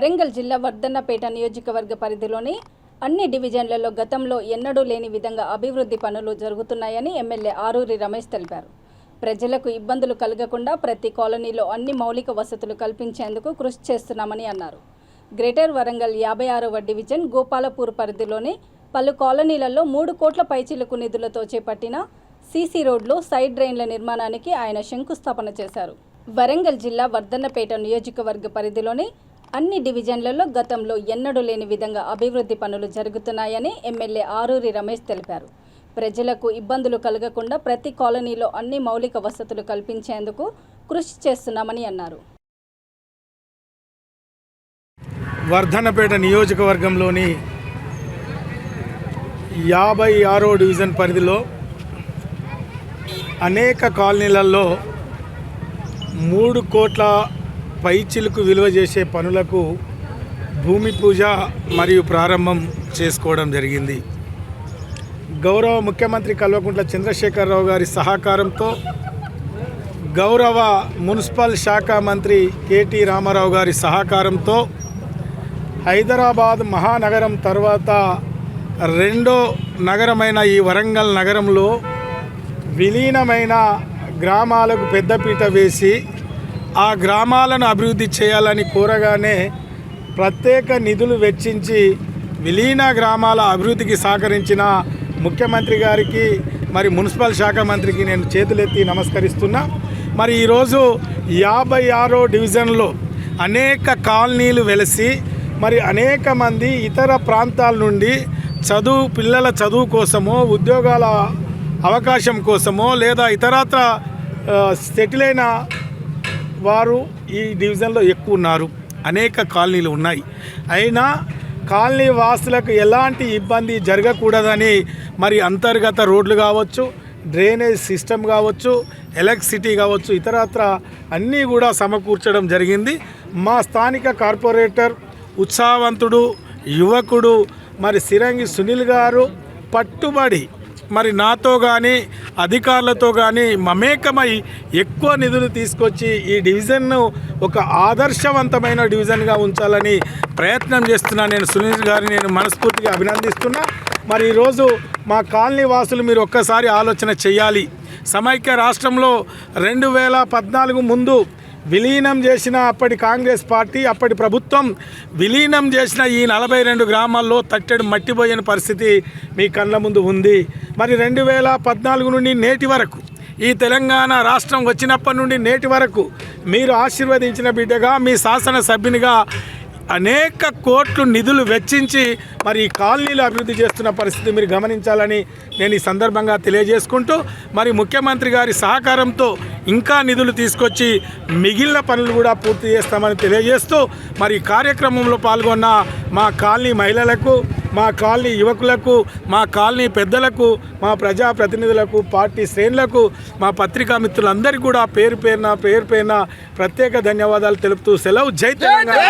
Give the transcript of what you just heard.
వరంగల్ జిల్లా వర్ధన్నపేట నియోజకవర్గ పరిధిలోని అన్ని డివిజన్లలో గతంలో ఎన్నడూ లేని విధంగా అభివృద్ధి పనులు జరుగుతున్నాయని ఎమ్మెల్యే ఆరూరి రమేష్ తెలిపారు. ప్రజలకు ఇబ్బందులు కలగకుండా ప్రతి కాలనీలో అన్ని మౌలిక వసతులు కల్పించేందుకు కృషి చేస్తున్నామని అన్నారు. గ్రేటర్ వరంగల్ యాభై ఆరవ డివిజన్ గోపాలపూర్ పరిధిలోని పలు కాలనీలలో మూడు కోట్ల పైచిలకు నిధులతో చేపట్టిన సీసీ రోడ్లు సైడ్ డ్రైన్ల నిర్మాణానికి ఆయన శంకుస్థాపన చేశారు. వరంగల్ జిల్లా వర్ధన్నపేట నియోజకవర్గ పరిధిలోని అన్ని డివిజన్లలో గతంలో ఎన్నడూ లేని విధంగా అభివృద్ధి పనులు జరుగుతున్నాయని ఎమ్మెల్యే ఆరూరి రమేష్ తెలిపారు. ప్రజలకు ఇబ్బందులు కలగకుండా ప్రతి కాలనీలో అన్ని మౌలిక వసతులు కల్పించేందుకు కృషి చేస్తున్నామని అన్నారు. వర్ధనపేట నియోజకవర్గంలోని యాభై ఆరో డివిజన్ పరిధిలో అనేక కాలనీలలో మూడు కోట్ల పైచిలుకు విలువ చేసే పనులకు భూమి పూజ మరియు ప్రారంభం చేసుకోవడం జరిగింది. గౌరవ ముఖ్యమంత్రి కల్వకుంట్ల చంద్రశేఖరరావు గారి సహకారంతో గౌరవ మున్సిపల్ శాఖ మంత్రి కేటీ రామారావు గారి సహకారంతో హైదరాబాద్ మహానగరం తర్వాత రెండో నగరమైన ఈ వరంగల్ నగరంలో విలీనమైన గ్రామాలకు పెద్దపీట వేసి ఆ గ్రామాలను అభివృద్ధి చేయాలని కోరగానే ప్రత్యేక నిధులు వెచ్చించి విలీన గ్రామాల అభివృద్ధికి సహకరించిన ముఖ్యమంత్రి గారికి మరి మున్సిపల్ శాఖ మంత్రికి నేను చేతులెత్తి నమస్కరిస్తున్నా. మరి ఈరోజు యాభై ఆరో డివిజన్లో అనేక కాలనీలు వెలసి మరి అనేక మంది ఇతర ప్రాంతాల నుండి చదువు పిల్లల చదువు కోసమో ఉద్యోగాల అవకాశం కోసమో లేదా ఇతరత్ర సెటిల్ అయిన వారు ఈ డివిజన్లో ఎక్కువ ఉన్నారు. అనేక కాలనీలు ఉన్నాయి. అయినా కాలనీ వాసులకు ఎలాంటి ఇబ్బంది జరగకూడదని మరి అంతర్గత రోడ్లు కావచ్చు డ్రైనేజ్ సిస్టమ్ కావచ్చు ఎలక్ట్రిసిటీ కావచ్చు ఇతరత్ర అన్నీ కూడా సమకూర్చడం జరిగింది. మా స్థానిక కార్పొరేటర్ ఉత్సాహవంతుడు యువకుడు మరి సిరంగి సునీల్ గారు పట్టుబడి మరి నాతో కానీ అధికారులతో కానీ మమేకమై ఎక్కువ నిధులు తీసుకొచ్చి ఈ డివిజన్ను ఒక ఆదర్శవంతమైన డివిజన్గా ఉంచాలని ప్రయత్నం చేస్తున్నా నేను సునీల్ గారిని నేను మనస్ఫూర్తిగా అభినందిస్తున్నా. మరి ఈరోజు మా కాలనీ వాసులు మీరు ఒక్కసారి ఆలోచన చేయాలి. సమైక్య రాష్ట్రంలో రెండు వేల పద్నాలుగు ముందు విలీనం చేసిన అప్పటి కాంగ్రెస్ పార్టీ అప్పటి ప్రభుత్వం విలీనం చేసిన ఈ నలభై రెండు గ్రామాల్లో తట్టెడు మట్టిపోయిన పరిస్థితి మీ కళ్ళ ముందు ఉంది. మరి రెండు వేల పద్నాలుగు నుండి నేటి వరకు ఈ తెలంగాణ రాష్ట్రం వచ్చినప్పటి నుండి నేటి వరకు మీరు ఆశీర్వదించిన బిడ్డగా మీ శాసనసభ్యునిగా అనేక కోట్లు నిధులు వెచ్చించి మరి ఈ కాలనీలు అభివృద్ధి చేస్తున్న పరిస్థితి మీరు గమనించాలని నేను ఈ సందర్భంగా తెలియజేసుకుంటూ మరి ముఖ్యమంత్రి గారి సహకారంతో ఇంకా నిధులు తీసుకొచ్చి మిగిలిన పనులు కూడా పూర్తి చేస్తామని తెలియజేస్తూ మరి ఈ కార్యక్రమంలో పాల్గొన్న మా కాలనీ మహిళలకు మా కాలనీ యువకులకు మా కాలనీ పెద్దలకు మా ప్రజాప్రతినిధులకు పార్టీ శ్రేణులకు మా పత్రికా మిత్రులందరికీ కూడా పేరు పేరున పేరు పేరున ప్రత్యేక ధన్యవాదాలు తెలుపుతూ సెలవు. జై తెలంగాణ.